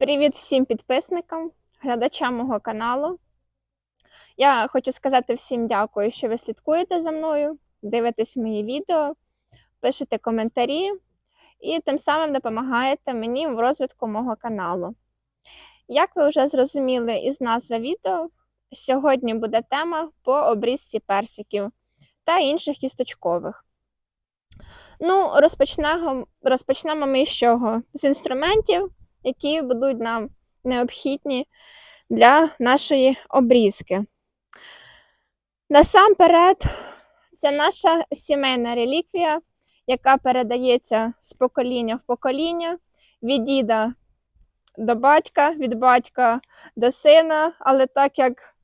Привіт всім підписникам, глядачам мого каналу. Я хочу сказати всім дякую, що ви слідкуєте за мною, дивитесь мої відео, пишете коментарі і тим самим допомагаєте мені в розвитку мого каналу. Як ви вже зрозуміли із назви відео, сьогодні буде тема по обрізці персиків та інших кісточкових. Ну, розпочнемо, розпочнемо ми з чого? З інструментів, які будуть нам необхідні для нашої обрізки. Насамперед, це наша сімейна реліквія, яка передається з покоління в покоління, від діда до батька, від батька до сина, але так як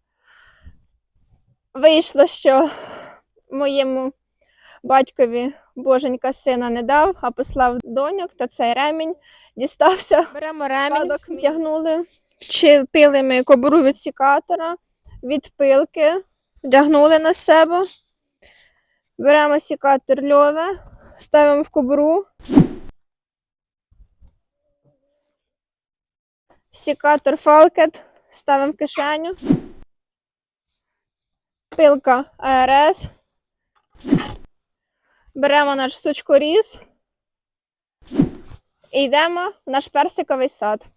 вийшло, що моєму батькові боженька сина не дав, а послав доньок, то цей ремінь дістався. Беремо ремінь, Спадок вдягнули, вчепили ми кобуру від сікатора, від пилки, вдягнули на себе. Беремо сікатор льове, ставимо в кобуру. Сікатор фалкет ставимо в кишеню. Пилка АРС. Беремо наш сучкоріз і йдемо в наш персиковий сад.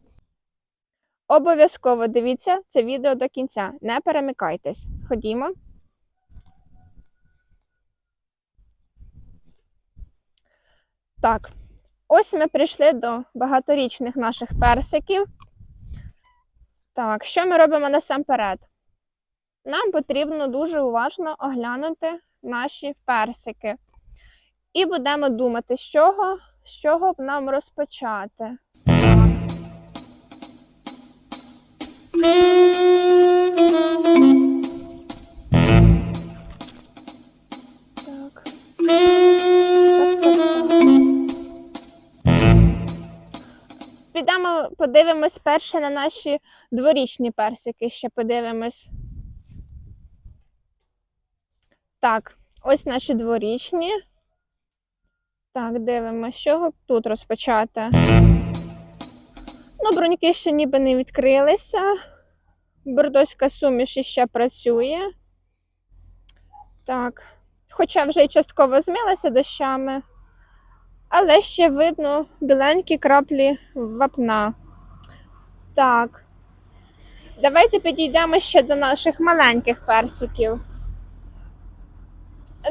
Обов'язково дивіться це відео до кінця. Не перемикайтесь. Ходімо. Так, ось ми прийшли до багаторічних наших персиків. Так, що ми робимо насамперед? Нам потрібно дуже уважно оглянути наші персики. І будемо думати, з чого, з чого б нам розпочати. Так. Підемо, подивимось перше на наші дворічні персики. Ще подивимось. Так, ось наші дворічні. Так, дивимося, з чого тут розпочати. Ну, броньки ще ніби не відкрилися. Бордоська суміш іще працює. Так, хоча вже й частково змилася дощами, але ще видно біленькі краплі вапна. Так. Давайте підійдемо ще до наших маленьких персиків.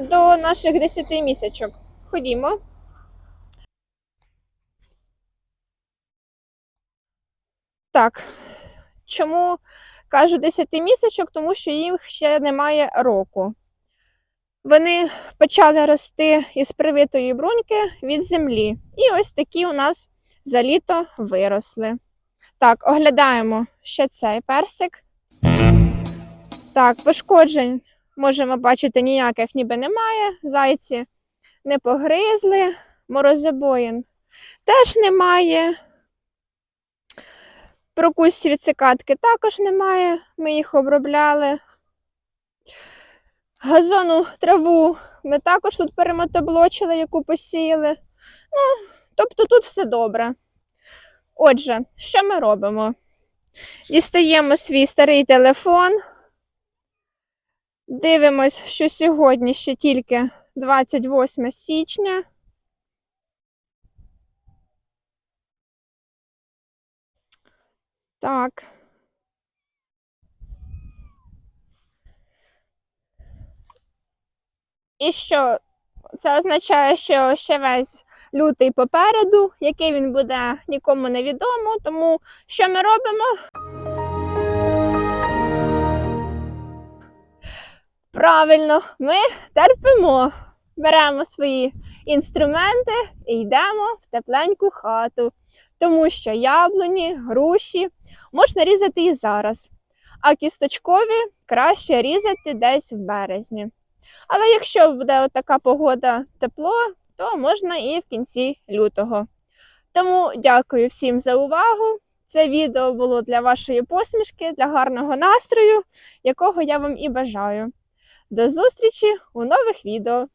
До наших 10 місячок. Ходімо. Так. Чому кажу 10 місячок? Тому що їм ще немає року. Вони почали рости із привитої бруньки від землі. І ось такі у нас за літо виросли. Так, оглядаємо ще цей персик. Так, пошкоджень можемо бачити ніяких ніби немає. Зайці не погризли, морозобоїн теж немає. Прокусів від цикатки також немає, ми їх обробляли. Газону траву ми також тут перемотоблочили, яку посіяли. Ну, тобто тут все добре. Отже, що ми робимо? Дістаємо свій старий телефон. Дивимось, що сьогодні ще тільки 28 січня. Так. І що це означає, що ще весь лютий попереду, який він буде нікому не відомо. Тому що ми робимо? Правильно, ми терпимо, беремо свої інструменти і йдемо в тепленьку хату, тому що яблуні, груші можна різати і зараз, а кісточкові краще різати десь в березні. Але якщо буде така погода тепло, то можна і в кінці лютого. Тому дякую всім за увагу. Це відео було для вашої посмішки, для гарного настрою, якого я вам і бажаю. До зустрічі у нових відео!